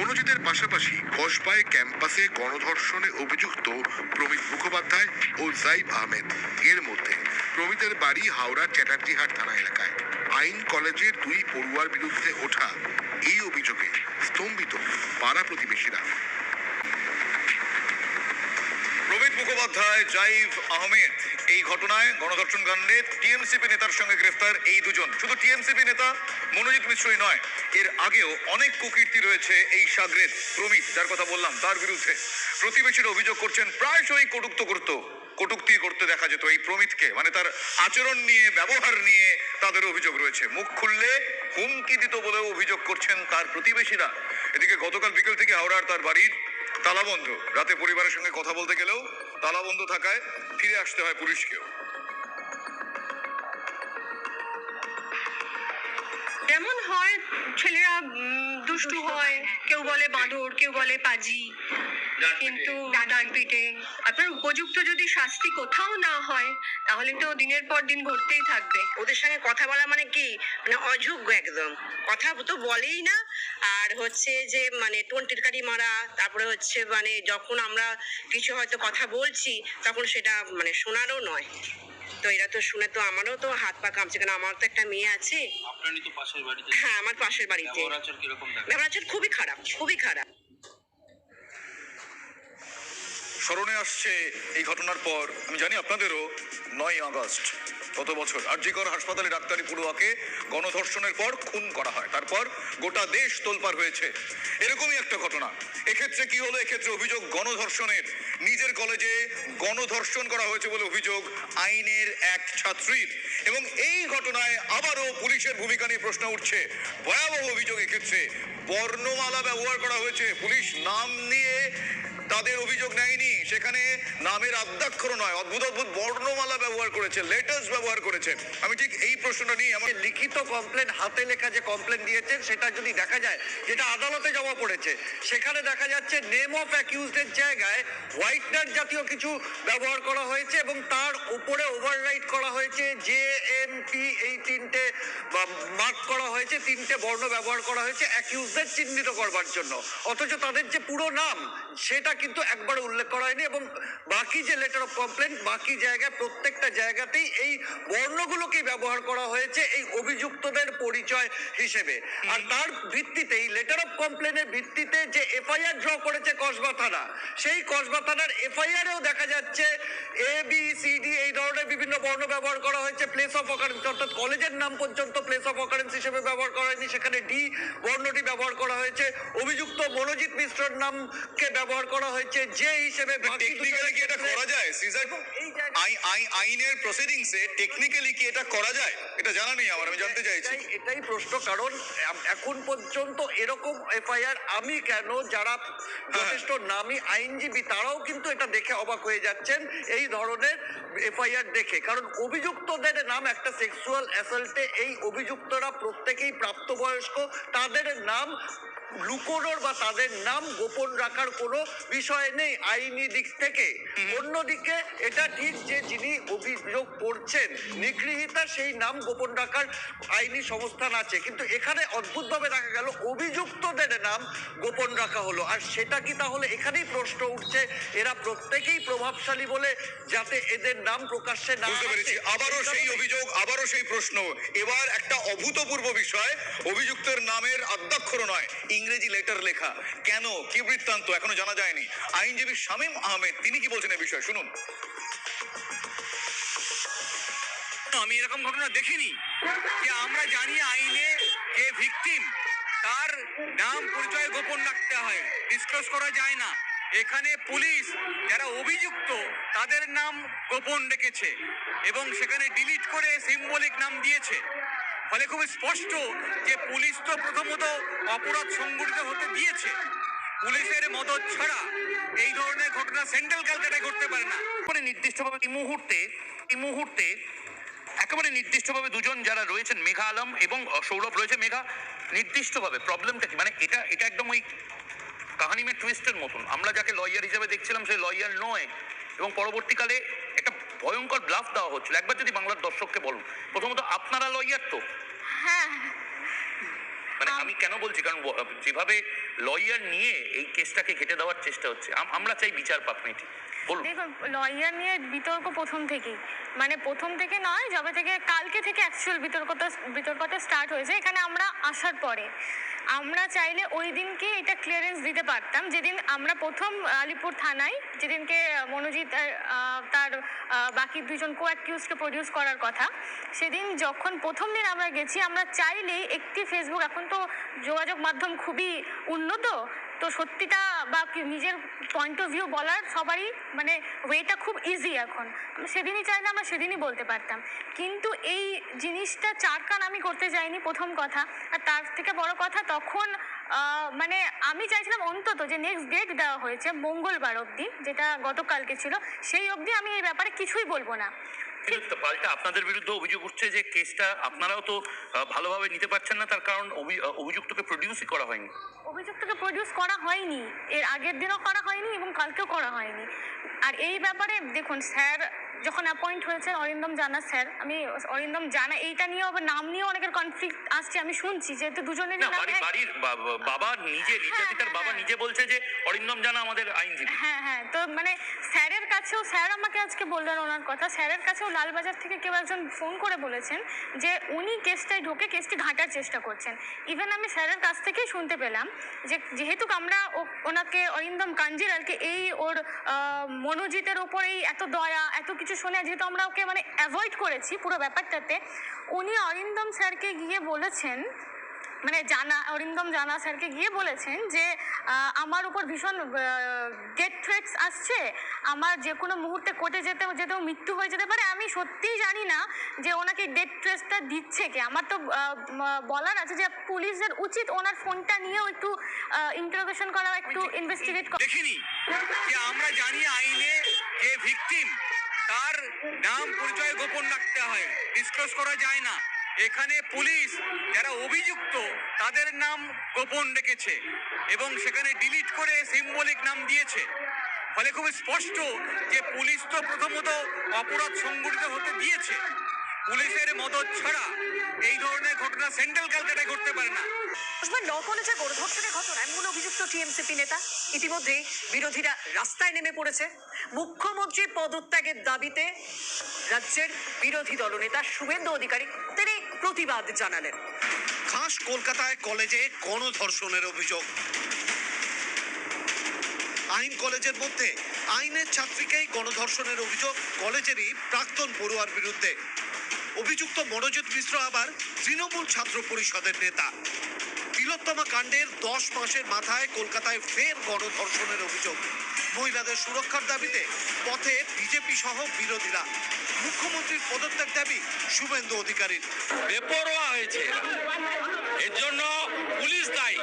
মনোজিতের পাশাপাশি কসবায় ক্যাম্পাসে গণধর্ষণে অভিযুক্ত প্রমিত মুখোপাধ্যায় ও জাইব আহমেদ। এর মধ্যে প্রমিতের বাড়ি হাওড়া চ্যাটার্জিহাট থানা এলাকায়। আইন কলেজের দুই পড়ুয়ার বিরুদ্ধে ওঠা এই অভিযোগে স্তম্ভিত পাড়া প্রতিবেশীরা। মুখোপাধ্যায়, জাইভ আহমেদ। এই ঘটনায় গণধর্ষণ কাণ্ডে টিএমসিপি নেতার সঙ্গে গ্রেফতার এই দুজন। শুধু টিএমসিপি নেতা, মনোজিৎ মিশ্রই নয়, এর আগেও অনেক কুকীর্তি রয়েছে এই সাগরেদ প্রমিত, যার কথা বললাম, তার বিরুদ্ধে। প্রতিবেশীরা অভিযোগ করছেন, প্রায়শই কটুক্ত করতো। কটুক্তি করতে দেখা যেত এই প্রমিতকে মানে তার আচরণ নিয়ে, ব্যবহার নিয়ে তাদের অভিযোগ রয়েছে। মুখ খুললে হুমকি দিত বলেও অভিযোগ করছেন তার প্রতিবেশীরা। এদিকে গতকাল বিকেল থেকে হাওড়ার তার বাড়ির তালাবন্ধ। রাতে পরিবারের সঙ্গে কথা বলতে গেলেও তালাবন্ধ থাকায় ফিরে আসতে হয় পুলিশকেও। যেমন হয়? ছেলেরা দুষ্টু হয়। কেউ বলে বাঁদর কেউ বলে পাজি। কিন্তু ডাক পিটে। আপনার উপযুক্ত যদি শাস্তি কোথাও না হয় তাহলে তো দিনের পর দিন ঘটতেই থাকবে। ওদের সঙ্গে কথা বলা মানে কি? মানে অযোগ্য একদম। কথা তো বলেই না। আর হচ্ছে যে মানে টোনটিরকারি মারা তারপরে হচ্ছে মানে যখন আমরা কিছু হয়তো কথা বলছি তখন সেটা মানে শোনারও নয়। তো এরা তো শুনে তো আমারও তো হাত পা কামছে কারণ আমার তো একটা মেয়ে আছে। আপনারই তো পাশের বাড়িতে। হ্যাঁ আমার পাশের বাড়িতে। ব্যবহার কীরকম খুবই খারাপ খুবই খারাপ। স্মরণে আসছে এই ঘটনার পর আমি জানি আপনাদেরও নয় আগস্ট। গত বছর আরজিকর হাসপাতালে ডাক্তারি পড়ুয়াকে গণধর্ষণের পর খুন করা হয়। তারপর গোটা দেশ তোলপার হয়েছে। এরকমই একটা ঘটনা। এক্ষেত্রে কি হলো? এক্ষেত্রে অভিযোগ গণধর্ষণের। নিজের কলেজে গণধর্ষণ করা হয়েছে বলে অভিযোগ আইনের এক ছাত্রীর। এবং এই ঘটনায় আবারও পুলিশের ভূমিকা নিয়ে প্রশ্ন উঠছে। ভয়াবহ অভিযোগ এক্ষেত্রে। বর্ণমালা ব্যবহার করা হয়েছে। পুলিশ নাম নিয়ে তাদের অভিযোগ নেয়নি। সেখানে নামের আদ্যাক্ষর নয়, অদ্ভুত অদ্ভুত বর্ণমালা ব্যবহার করেছে লেটার্স ব্যবহার করেছে। আমি ঠিক এই প্রশ্নটা নিয়ে আমার লিখিত কমপ্লেন হাতে লেখা যে কমপ্লেন দিয়েছেন, সেটা যদি দেখা যায়, যেটা আদালতে জমা পড়েছে, সেখানে দেখা যাচ্ছে নেম অফ অ্যাকিউজডের জায়গায় হোয়াইটনার জাতীয় কিছু ব্যবহার করা হয়েছে এবং তার উপরে ওভাররাইট করা হয়েছে জে এম পি এই তিনটে মার্ক করা হয়েছে, তিনটে বর্ণ ব্যবহার করা হয়েছে অ্যাকিউজদের চিহ্নিত করবার জন্য। অথচ তাদের যে পুরো নাম, সেটা কিন্তু একবার উল্লেখ করা হয়নি এবং বাকি যে লেটার অফ কমপ্লেন বাকি জায়গায় প্রত্যেকটা জায়গাতেই এই বর্ণগুলোকেই ব্যবহার করা হয়েছে এই অভিযুক্তদের পরিচয় হিসেবে। আর তার ভিত্তিতেই লেটার অফ কমপ্লেনের ভিত্তিতে যে এফআইআর ড্র করেছে কসবা থানা সেই কসবা থানার এফআইআরেও দেখা যাচ্ছে এ বি সি ডি এই ধরনের বিভিন্ন বর্ণ ব্যবহার করা হয়েছে। প্লেস অফ অকারেন্স অর্থাৎ কলেজের নাম পর্যন্ত প্লেস অফ অকারেন্স হিসেবে ব্যবহার করা হয়নি। সেখানে ডি বর্ণটি ব্যবহার করা হয়েছে। অভিযুক্ত মনোজিৎ মিশ্রর নামকে ব্যবহার করা হয়েছে। যে হিসেবে টেকনিক্যালি কি এটা করা যায়? সিজার আইনের প্রসিডিংসে টেকনিক্যালি কি এটা করা যায়? এটা জানা নেই আমার আমি জানতে চাইছি। এটাই- এটাই প্রশ্ন কারণ এখন পর্যন্ত এরকম এফআইআর আমি কেন যারা যথেষ্ট নামি আইনজীবী তারাও কিন্তু এটা দেখে অবাক হয়ে যাচ্ছেন এই ধরনের এফআইআর দেখে। কারণ অভিযুক্তদের নাম একটা সেক্সুয়াল অ্যাসাল্টে এই অভিযুক্তরা প্রত্যেকেই প্রাপ্তবয়স্ক তাদের নাম লুকোনোর বা তাদের নাম গোপন রাখার কোনো বিষয় নেই আইনি দিক থেকে। অন্যদিকে এটা ঠিক যে যিনি অভিযোগ করছেন নিগৃহীতা সেই নাম গোপন রাখার আইনি সংস্থান আছে। কিন্তু এখানে অদ্ভুতভাবে দেখা গেল অভিযুক্তদের নাম গোপন রাখা হলো। আর সেটা কি তাহলে এখানেই প্রশ্ন উঠছে? এরা প্রত্যেকেই প্রভাবশালী বলে যাতে এদের নাম প্রকাশ্যে না বুঝতে পেরেছি। আবারও সেই অভিযোগ আবারও সেই প্রশ্ন। এবার একটা অভূতপূর্ব বিষয় অভিযুক্তের নামের আদ্যাক্ষর নয় ইংরেজি লেটার লেখা। কেন? কি বৃত্তান্ত? এখনও জানা যায়নি। আইনজীবী শামীম আহমেদ, তিনি কি বলছেন এই বিষয়ে? শুনুন। আমি এরকম ঘটনা দেখিনি। যে আমরা জানি আইনে যে ভিকটিম তার নাম, পরিচয় গোপন রাখতে হয়। ডিসক্লোজ করা যায় না। এখানে পুলিশ যারা অভিযুক্ত, তাদের নাম গোপন রেখেছে এবং সেখানে ডিলিট করে সিম্বলিক নাম দিয়েছে। ফলে খুব স্পষ্ট যে পুলিশ তো প্রথমত অপরাধ সংগঠিত হতে দিয়েছে। পুলিশের মদত ছাড়া এই ধরনের ঘটনা সেন্ট্রাল ক্যালকাটায় ঘটতে পারে না। একেবারে নির্দিষ্টভাবে এই মুহূর্তে এই মুহূর্তে একেবারে নির্দিষ্টভাবে দুজন যারা রয়েছেন, মেঘা আলম এবং সৌরভ রয়েছে। মেঘা, নির্দিষ্টভাবে প্রবলেমটা কি? মানে এটা এটা একদম ওই কাহানি মে টুইস্টের মতন। আমরা যাকে লয়ার হিসেবে দেখছিলাম সেই লয়ার নয় এবং পরবর্তীকালে ভয়ঙ্কর ব্লাফ দেওয়া হচ্ছিল। একবার যদি বাংলার দর্শককে বলুন প্রথমত আপনারা লয়ার তো? হ্যাঁ। মানে আমি কেন বলছি? কারণ যেভাবে লয়ার নিয়ে এই কেসটাকে ঘেটে দেওয়ার চেষ্টা হচ্ছে আমরা চাই বিচার পাক মেয়েটি দেখুন লয়ার নিয়ে বিতর্ক প্রথম থেকেই। মানে প্রথম থেকে নয়, যবে থেকে কালকে থেকে অ্যাকচুয়াল বিতর্কটা বিতর্কটা স্টার্ট হয়েছে, এখানে আমরা আসার পরে। আমরা চাইলে ওই দিনকে এটা ক্লিয়ারেন্স দিতে পারতাম। যেদিন আমরা প্রথম আলিপুর থানায়, যেদিনকে মনোজিৎ তার বাকি দুজন কো অ্যাকিউজকে প্রডিউস করার কথা, সেদিন যখন প্রথম দিন আমরা গেছি, আমরা চাইলেই একটি ফেসবুক এখন তো যোগাযোগ মাধ্যম খুবই উন্নত তো সত্যিটা বা নিজের পয়েন্ট অফ ভিউ বলার সবারই মানে ওয়েটা খুব ইজি এখন। সেদিনই না আমরা সেদিনই বলতে পারতাম। কিন্তু এই জিনিসটা চার কান আমি করতে যাইনি প্রথম কথা। আর তার থেকে বড় কথা, তখন মানে আমি চাইছিলাম অন্তত যে নেক্সট ডেট দেওয়া হয়েছে, মঙ্গলবার অবধি, যেটা গতকালকে ছিল, সেই অবধি আমি এই ব্যাপারে কিছুই বলব না। পাল্টা আপনাদের বিরুদ্ধে অভিযোগ উঠছে যে কেসটা আপনারাও তো ভালোভাবে নিতে পারছেন না, তার কারণ অভিযুক্তকে প্রডিউসই করা হয়নি। অভিযুক্তকে প্রডিউস করা হয়নি। এর আগের দিনও করা হয়নি এবং কালকেও করা হয়নি। আর এই ব্যাপারে দেখুন, স্যার যখন অ্যাপয়েন্ট হয়েছে অরিন্দম জানা স্যার আমি অরিন্দম জানা এইটা নিয়েও আবার নাম নিয়েও অনেকের কনফ্লিক্ট আসছে আমি শুনছি যেহেতু দুজনেরই না নাম বাড়ির বাবা নিজে নির্যাতিতার হ্যাঁ, বাবা হ্যাঁ। নিজে বলছে যে অরিন্দম জানা আমাদের আইনজীবী হ্যাঁ হ্যাঁ তো মানে স্যারের কাছেও স্যার আমাকে আজকে বললেন ওনার কথা স্যারের কাছেও লালবাজার থেকে কেউ একজন ফোন করে বলেছেন যে উনি কেসটায় ঢুকে কেসটি ঘাঁটার চেষ্টা করছেন ইভেন আমি স্যারের কাছ থেকেই শুনতে পেলাম যে যেহেতু আমরা ওনাকে অরিন্দম কাঞ্জিলালকে এই ওর মনোজিতের ওপর এই এত দয়া এত কিছু শুনে যেহেতু আমরা ওকে মানে অ্যাভয়েড করেছি পুরো ব্যাপারটাতে উনি অরিন্দম স্যারকে গিয়ে বলেছেন মানে জানা অরিন্দম জানা স্যারকে গিয়ে বলেছেন যে আমার উপর ভীষণ ডেথ থ্রেটস আসছে আমার যে কোনো মুহূর্তে কোর্টে যেতে যেতেও মৃত্যু হয়ে যেতে পারে। আমি সত্যিই জানি না যে ওনাকে ডেথ থ্রেটসটা দিচ্ছে কে। আমার তো বলার আছে যে পুলিশদের উচিত ওনার ফোনটা নিয়েও একটু ইন্টারোগেশন করা একটু ইনভেস্টিগেট করা। দেখিনি যে আমরা জানি আইনে যে ভিকটিম তার নাম পরিচয় গোপন রাখতে হয়? ডিসক্লোজ করা যায় না। এখানে পুলিশ যারা অভিযুক্ত, তাদের নাম গোপন রেখেছে এবং সেখানে ডিলিট করে সিম্বলিক নাম দিয়েছে। ফলে খুব স্পষ্ট যে পুলিশ তো প্রথমত অপরাধ সংগঠিত হতে দিয়েছে। পুলিশের মদত ছাড়া এই ধরনের ঘটনা সেন্ট্রাল ক্যালকাটায় ঘটতে পারে না। ল কলেজে গণধর্ষণের ঘটনায় মূল অভিযুক্ত টিএমসিপি নেতা ইতিমধ্যে বিরোধীরা রাস্তায় নেমে পড়েছে। মুখ্যমন্ত্রীর পদত্যাগের দাবিতে রাজ্যের বিরোধী দলনেতা শুভেন্দু অধিকারী তিনি প্রতিবাদ জানালেন। খাস কলকাতায় কলেজে গণধর্ষণের অভিযোগ। আইন কলেজের মধ্যে আইনের ছাত্রীকেই গণধর্ষণের অভিযোগ কলেজেরই প্রাক্তন পড়ুয়ার বিরুদ্ধে। অভিযুক্ত মনোজিৎ মিশ্র আবার তৃণমূল ছাত্র পরিষদের নেতা। তিলোত্তমা কাণ্ডের দশ মাসের মাথায় কলকাতায় ফের গণধর্ষণের অভিযোগ। মহিলাদের সুরক্ষার দাবিতে পথে বিজেপি সহ বিরোধীরা। মুখ্যমন্ত্রীর পদত্যাগ দাবি শুভেন্দু অধিকারীর। বেপরোয়া হয়েছে। এর জন্য পুলিশ দায়ী।